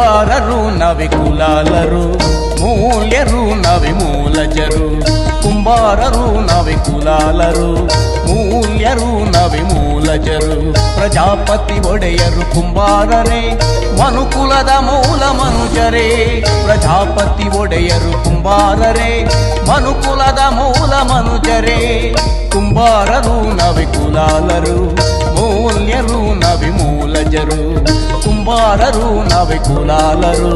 ಕುಂಬಾರರು ನವಿ ಕುಲಾಲರು, ಮೂಲ್ಯರು, ನವಿ ಮೂಲಜರು. ಕುಂಬಾರರು, ನವಿ ಕುಲಾಲರು, ಮೂಲ್ಯರು, ನವಿ ಮೂಲಜರು. ಪ್ರಜಾಪತಿ ಒಡೆಯರು ಕುಂಬಾರರೇ, ಮನುಕುಲದ ಮೂಲ ಮನುಜರೇ. ಪ್ರಜಾಪತಿ ಒಡೆಯರು ಕುಂಬಾರರೇ, ಮನುಕುಲದ ಮೂಲ ಮನುಜರೇ. ಕುಂಬಾರರು, ನವಿ ಕುಲಾಲರು, ಮೂಲ್ಯರು, ನವಿ ಮೂಲಜರು. ಕುಂಬಾರರು ನವಿ ಕುಲಾಲರು